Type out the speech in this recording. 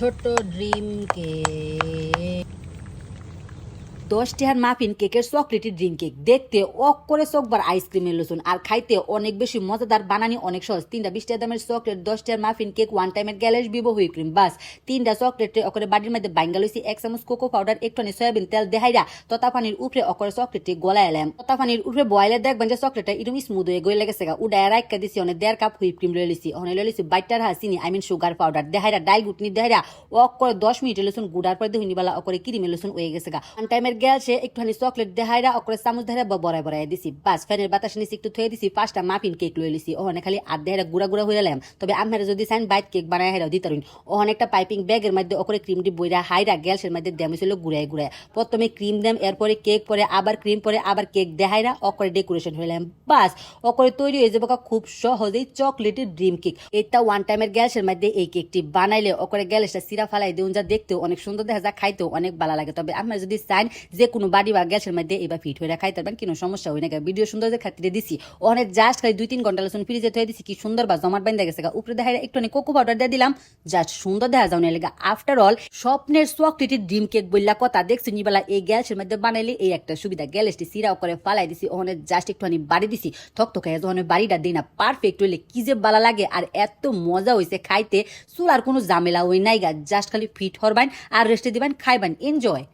ছোট dream cake দশ টিহার মাফিন কেকের চকলেটি ড্রিম কেক। দেখতে অক করে চকবার আইসক্রিমের লসুন আর খাইতে অনেক বেশি মজাদার বানানি অনেক সহজ। তিনটা বিশ দামের চকলেট দশ টিহার মাফিন কেক ওয়ান টাইমের গ্যালেস বিবো হুই ক্রিম, বাস। তিনটা চকলেট অকরে বাড়ির মধ্যে বাইঙ্গা লইছি, এক চামচ কোকো পাউডার একটুখানি সয়াবিন তেল দেহাইরা ততা পানির উপরে অকরে চকলেটটি গলায় এলাম। ততা পানির উপরে বয়লে দেখবেন যে চকলেটটা এরকম স্মুথ হয়ে গলে গেছে গা। উডায় রাইকা দিছি অনেক দেড় কাপ হুইপ ক্রিম লয়ে লিছি অনেক লয়ে লিছি বাইটার হা চিনি আই মিন সুগার পাউডার দেহাইরা ডাই গুটনি দেহাইরা, অক করে দশ মিনিট লসুন গুড়ার পরে দেহুনি বেলা অকরে ক্রিমে লসুন হয়ে গেছে গা। ওয়ান টাইমের গ্যাসে একটুখানি চকলেট দেহাইরা অকরে চামচ দেহাইরা বড়াই বড়াই দিছি। বাস, ফ্যানের বাতাস নিছি একটু থয়ে দিছি, পাঁচটা মাফিন কেক লয়ে লিছি। ওখানে খালি আর দেহাইরা গুড়া গুড়া হয়ে এলাম তবে আপনারা যদি চান বাইট কেক বানায় হেরাও, দিতে পারেন ওখানে একটা পাইপিং ব্যাগের মধ্যে ওকরে ক্রিমটি বইরা হাইরা গ্যাসের মধ্যে দেম ছিল গুড়ায় গুড়ায়। প্রথমে ক্রিম দেম, এরপরে কেক পরে, আবার ক্রিম পরে, আবার কেক দেহাইরা অকরে ডেকোরেশন হইলাম বাস, অকরে তৈরি হয়ে যাবে খুব সহজেই চকলেটের ড্রিম কেক এটা ওয়ান টাইমের গ্যাসের মধ্যে এই কেকটি বানাইলে অকরে গ্যাসটা সিরা ফালাই দেউন, যা দেখতেও অনেক সুন্দর দেখা যায়, খাইতেও অনেক ভালো লাগে। তবে আমরা যদি চান যে কোনো বাড়ি বা গ্যাসের মধ্যে এবার ফিট হয়ে খাইতে পারবেন কোনো সমস্যা হয় না ভিডিও সুন্দর খাতিরে দিছি। অনেক জাস্ট খালি দুই তিন ঘণ্টা লসুন ফ্রিজে থয়ে দিছি। কি সুন্দর বা জমাট বাইন্দা গেছে। উপরে দেখা একটু কোকো পাউডার দিয়ে দিলাম। জাস্ট সুন্দর দেখা যাও না আফটার অল স্বপ্নের চকলেটের ডিম কেক বললা কথা। দেখছি নিবেলা এই গ্যাসের মধ্যে বানাইলে, এই একটা সুবিধা। গ্যাসটি সিরাও করে ফালাই দিছি, ওখানে জাস্ট একটুখানি বাড়ি দিছি। থক থক যখন বাড়িটা দিই না। পারফেক্ট হইলে কি যে বালা লাগে। আর এত মজা হইছে খাইতে। চুল আর কোনো ঝামেলা হই নাই গা। জাস্ট খালি ফিট হরবাইন আর রেস্টে দিবেন, খাইবেন। এনজয়